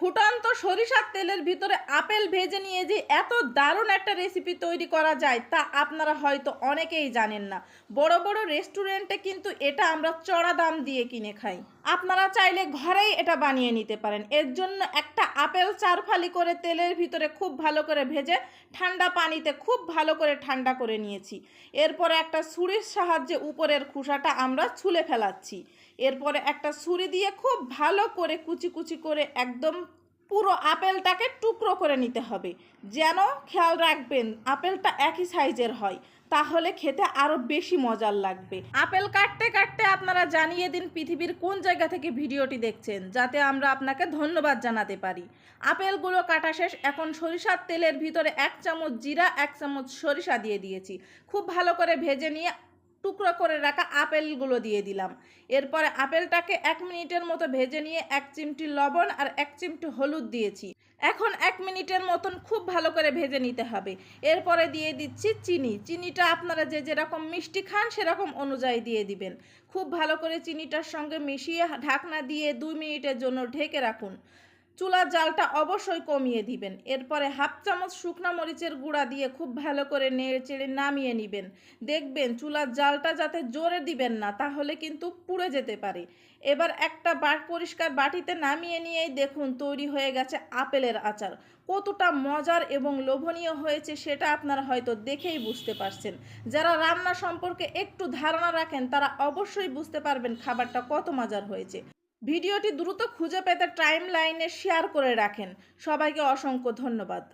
ফুটন্ত সরিষার তেলের ভিতরে আপেল ভেজে নিয়ে যে এত দারুণ একটা রেসিপি তৈরি করা যায়, তা আপনারা হয়তো অনেকেই জানেন না। বড় বড় রেস্টুরেন্টে কিন্তু এটা আমরা চড়া দাম দিয়ে কিনে খাই। আপনারা চাইলে ঘরেই এটা বানিয়ে নিতে পারেন। এর জন্য একটা আপেল চারফালি করে তেলের ভিতরে খুব ভালো করে ভেজে, ঠান্ডা পানিতে খুব ভালো করে ঠান্ডা করে নিয়েছি। এরপরে একটা ছুরির সাহায্যে উপরের খোসাটা আমরা ছুলে ফেলাচ্ছি। এরপরে একটা ছুরি দিয়ে খুব ভালো করে কুচি কুচি করে একদম পুরো আপেলটাকে টুকরো করে নিতে হবে। যেন খেয়াল রাখবেন, আপেলটা একই সাইজের হয়। তাহলে খেতে আরও বেশি মজার লাগবে। আপেল কাটতে কাটতে আপনারা জানিয়ে দিন পৃথিবীর কোন জায়গা থেকে ভিডিওটি দেখছেন, যাতে আমরা আপনাকে ধন্যবাদ জানাতে পারি। আপেলগুলো কাটা শেষ, এখন সরিষার তেলের ভিতরে এক চামচ জিরা, এক চামচ সরিষা দিয়ে দিয়েছি। খুব ভালো করে ভেজে নিয়ে টুকরো করে রাখা আপেলগুলো দিয়ে দিলাম। এরপরে আপেলটাকে এক মিনিটের মতো ভেজে নিয়ে এক চিমটি লবণ আর এক চিমটি হলুদ দিয়েছি। এখন এক মিনিটের মতন খুব ভালো করে ভেজে নিতে হবে। এরপরে দিয়ে দিচ্ছি চিনি। চিনিটা আপনারা যে যেরকম মিষ্টি খান সেরকম অনুযায়ী দিয়ে দিবেন। খুব ভালো করে চিনিটার সঙ্গে মিশিয়ে ঢাকনা দিয়ে দুই মিনিটের জন্য ঢেকে রাখুন। চুলার জালটা অবশ্যই কমিয়ে দিবেন। এরপরে হাফ চামচ শুকনো মরিচের গুঁড়া দিয়ে খুব ভালো করে নেড়ে চেড়ে নামিয়ে নেবেন। দেখবেন চুলার জালটা যাতে জোরে দিবেন না, তাহলে কিন্তু পুড়ে যেতে পারে। এবার একটা বাট পরিষ্কার বাটিতে নামিয়ে নিয়েই দেখুন তৈরি হয়ে গেছে আপেলের আচার। কতটা মজার এবং লোভনীয় হয়েছে সেটা আপনারা হয়তো দেখেই বুঝতে পারছেন। যারা রান্না সম্পর্কে একটু ধারণা রাখেন, তারা অবশ্যই বুঝতে পারবেন খাবারটা কত মজার হয়েছে। ভিডিওটি দ্রুত খুঁজে পেতে টাইম লাইনে শেয়ার করে রাখেন। সবাইকে অসংখ্য ধন্যবাদ।